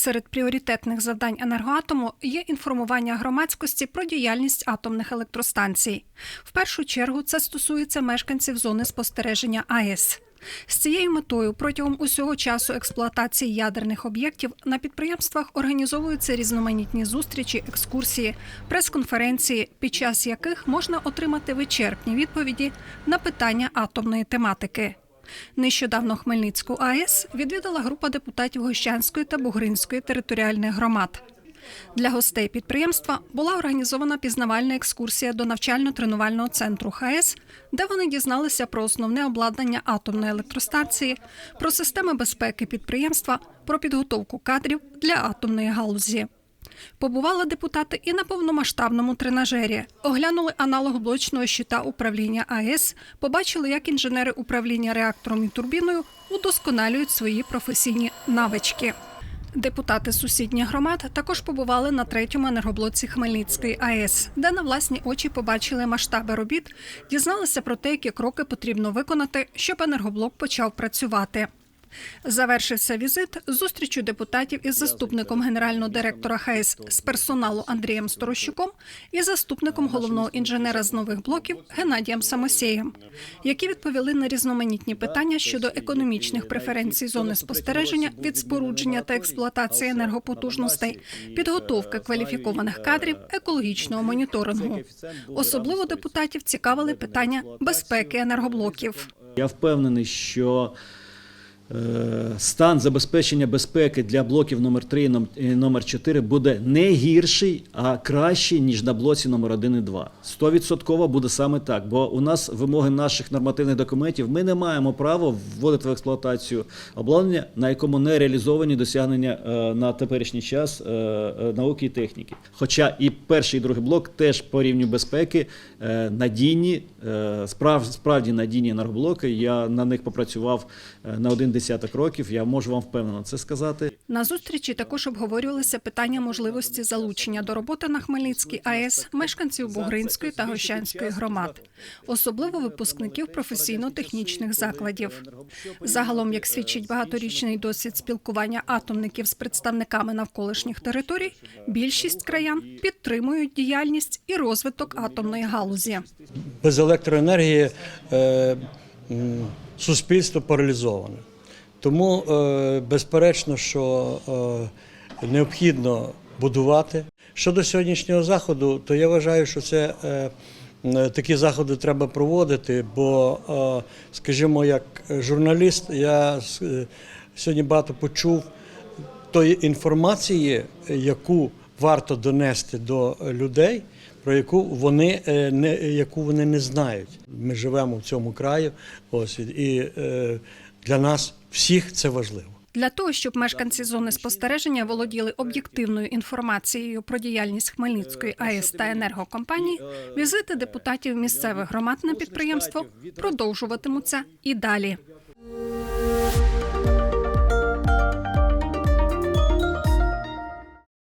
серед пріоритетних завдань енергоатому є інформування громадськості про діяльність атомних електростанцій. В першу чергу це стосується мешканців зони спостереження АЕС. З цією метою протягом усього часу експлуатації ядерних об'єктів на підприємствах організовуються різноманітні зустрічі, екскурсії, прес-конференції, під час яких можна отримати вичерпні відповіді на питання атомної тематики. Нещодавно Хмельницьку АЕС відвідала група депутатів Гощанської та Бугринської територіальних громад. Для гостей підприємства була організована пізнавальна екскурсія до навчально-тренувального центру ХАЕС, де вони дізналися про основне обладнання атомної електростанції, про системи безпеки підприємства, про підготовку кадрів для атомної галузі. Побували депутати і на повномасштабному тренажері. Оглянули аналог блочного щита управління АЕС, побачили, як інженери управління реактором і турбіною удосконалюють свої професійні навички. Депутати сусідніх громад також побували на третьому енергоблоці Хмельницької АЕС, де на власні очі побачили масштаби робіт, дізналися про те, які кроки потрібно виконати, щоб енергоблок почав працювати. Завершився візит зустрічю депутатів із заступником генерального директора ХАЕС з персоналу Андрієм Сторощуком і заступником головного інженера з нових блоків Геннадієм Самосєєм, які відповіли на різноманітні питання щодо економічних преференцій зони спостереження від спорудження та експлуатації енергопотужностей, підготовки кваліфікованих кадрів, екологічного моніторингу. Особливо депутатів цікавили питання безпеки енергоблоків. Я впевнений, що стан забезпечення безпеки для блоків номер 3 і ном- і номер 4 буде не гірший, а кращий, ніж на блоці номер 1 і 2. Стовідсотково буде саме так, бо у нас вимоги наших нормативних документів, ми не маємо права вводити в експлуатацію обладнання, на якому не реалізовані досягнення е, на теперішній час е, е, науки і техніки. Хоча і перший, і другий блок теж по рівню безпеки е, надійні, е, справді надійні енергоблоки. Я на них попрацював е, на один десяток років. Я можу вам впевнено це сказати. На зустрічі також обговорювалися питання можливості залучення до роботи на Хмельницькій АЕС мешканців Бугринської та Гощанської громад, особливо випускників професійно-технічних закладів. Загалом, як свідчить багаторічний досвід спілкування атомників з представниками навколишніх територій, більшість краян підтримують діяльність і розвиток атомної галузі. без електроенергії е, суспільство паралізоване. Тому, е, безперечно, що е, необхідно будувати. Щодо сьогоднішнього заходу, то я вважаю, що це е, такі заходи треба проводити, бо, скажімо, як журналіст, я сьогодні багато почув тої інформації, яку варто донести до людей, про яку вони не яку вони не знають. Ми живемо в цьому краї, ось і е, для нас всіх це важливо. Для того, щоб мешканці зони спостереження володіли об'єктивною інформацією про діяльність Хмельницької АЕС та енергокомпаній, візити депутатів місцевих громад на підприємство продовжуватимуться і далі.